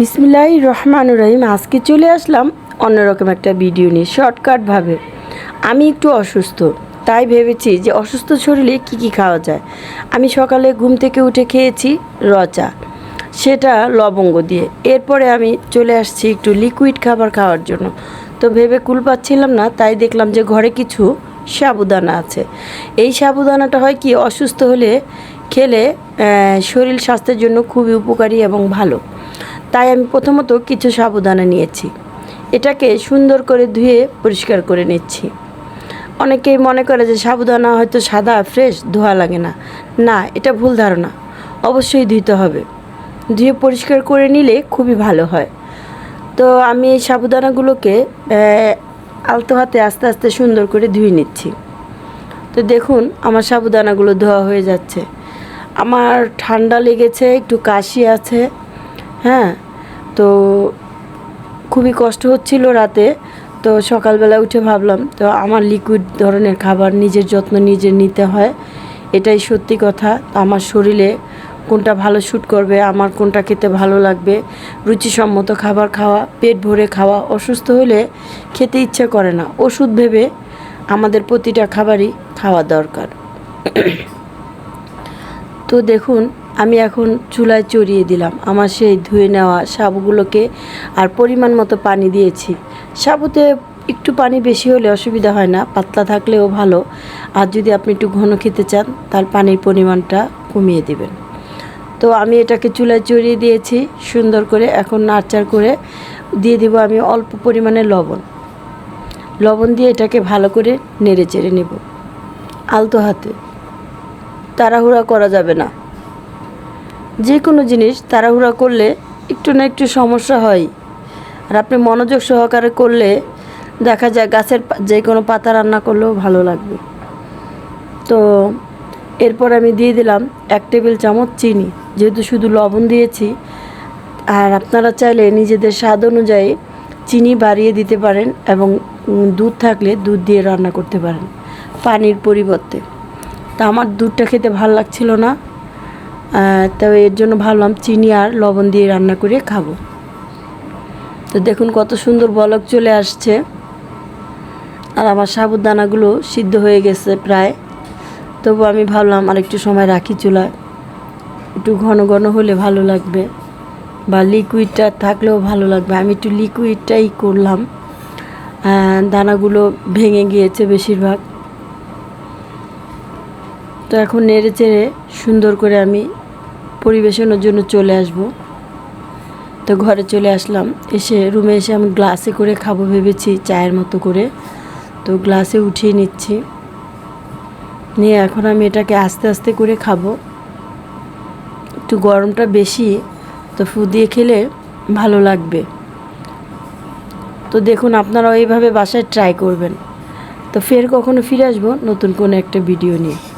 বিসমিল্লাহ রহমান রহিম, আজকে চলে আসলাম অন্যরকম একটা ভিডিও নিয়ে শর্টকাটভাবে আমি একটু অসুস্থ, তাই ভেবেছি যে অসুস্থ শরীরে কী কী খাওয়া যায়। আমি সকালে ঘুম থেকে উঠে খেয়েছি রচা, সেটা লবঙ্গ দিয়ে। এরপরে আমি চলে আসছি একটু লিকুইড খাবার খাওয়ার জন্য। তো ভেবে কুল পাচ্ছিলাম না, তাই দেখলাম যে ঘরে কিছু সাবুদানা আছে। এই সাবুদানাটা হয় কি, অসুস্থ হলে খেলে শরীর স্বাস্থ্যের জন্য খুবই উপকারী এবং ভালো। তাই আমি প্রথমত কিছু সাবুদানা নিয়েছি। এটাকে সুন্দর করে ধুয়ে পরিষ্কার করে নিচ্ছি। অনেকেই মনে করে যে সাবুদানা হয়তো সাদা ফ্রেশ ধোয়া লাগে না। না, এটা ভুল ধারণা। অবশ্যই ধুইতে হবে। ধুয়ে পরিষ্কার করে নিলে খুবই ভালো হয়। তো আমি এই সাবুদানাগুলোকে আলতো হাতে আস্তে আস্তে সুন্দর করে ধুয়ে নিচ্ছি। তো দেখুন, আমার সাবুদানাগুলো ধোয়া হয়ে যাচ্ছে। আমার ঠান্ডা লেগেছে, একটু কাশি আছে। হ্যাঁ তো খুবই কষ্ট হচ্ছিল রাতে। তো সকালবেলা উঠে ভাবলাম, তো আমার লিকুইড ধরনের খাবার নিজের যত্ন নিজে নিতে হয়, এটাই সত্যি কথা। আমার শরীরে কোনটা ভালো শ্যুট করবে, আমার কোনটা খেতে ভালো লাগবে, রুচিসম্মত খাবার খাওয়া, পেট ভরে খাওয়া, অসুস্থ হলে খেতে ইচ্ছে করে না। ওষুধ ভেবে আমাদের প্রতিটা খাবারই খাওয়া দরকার। তো দেখুন আমি এখন চুলায় চড়িয়ে দিলাম। আমার সেই ধুয়ে নেওয়া সাবুগুলোকে আর পরিমাণ মতো পানি দিয়েছি। সাবুতে একটু পানি বেশি হলে অসুবিধা হয় না, পাতলা থাকলেও ভালো। আর যদি আপনি একটু ঘন খেতে চান তার পানির পরিমাণটা কমিয়ে দিবেন। তো আমি এটাকে চুলায় চড়িয়ে দিয়েছি সুন্দর করে। এখন নাড়চাড় করে দিয়ে দিব আমি অল্প পরিমাণে লবণ। লবণ দিয়ে এটাকে ভালো করে নেড়ে চেড়ে নেব। আলতো হাতে। তাড়াহুড়া করা যাবে না। যে কোনো জিনিস তাড়াহুড়া করলে একটু না একটু সমস্যা হয়। আর আপনি মনোযোগ সহকারে করলে দেখা যায় গাছের যে কোনো পাতা রান্না করলেও ভালো লাগবে। তো এরপর আমি দিয়ে দিলাম এক টেবিল চামচ চিনি। যেহেতু শুধু লবণ দিয়েছি, আর আপনারা চাইলে নিজেদের স্বাদ অনুযায়ী চিনি বাড়িয়ে দিতে পারেন এবং দুধ থাকলে দুধ দিয়ে রান্না করতে পারেন পানির পরিবর্তে। তা আমার দুধটা খেতে ভালো লাগছিল না। তো এর জন্য ভাবলাম চিনি আর লবণ দিয়ে রান্না করে খাব। তো দেখুন কত সুন্দর বলক চলে আসছে। আর আমার সাবুদানাগুলো সিদ্ধ হয়ে গেছে প্রায়। তবু আমি ভাবলাম আর একটু সময় রাখি চুলায়। একটু ঘন ঘন হলে ভালো লাগবে বা লিকুইডটা থাকলেও ভালো লাগবে। আমি একটু লিকুইডটাই করলাম। দানাগুলো ভেঙে গিয়েছে বেশিরভাগ। তো এখন নেড়ে চেড়ে সুন্দর করে আমি পরিবেশনের জন্য চলে আসব। তো ঘরে চলে আসলাম। এসে রুমে এসে আমি গ্লাসে করে খাব ভেবেছি, চায়ের মতো করে। তো গ্লাসে উঠিয়ে নিচ্ছি। নিয়ে এখন আমি এটাকে আস্তে আস্তে করে খাব। একটু গরমটা বেশি, তো ফু দিয়ে খেলে ভালো লাগবে। তো দেখুন, আপনারাও এইভাবে বাসায় ট্রাই করবেন। তো ফের কখনো ফিরে আসব নতুন কোনো একটা ভিডিও নিয়ে।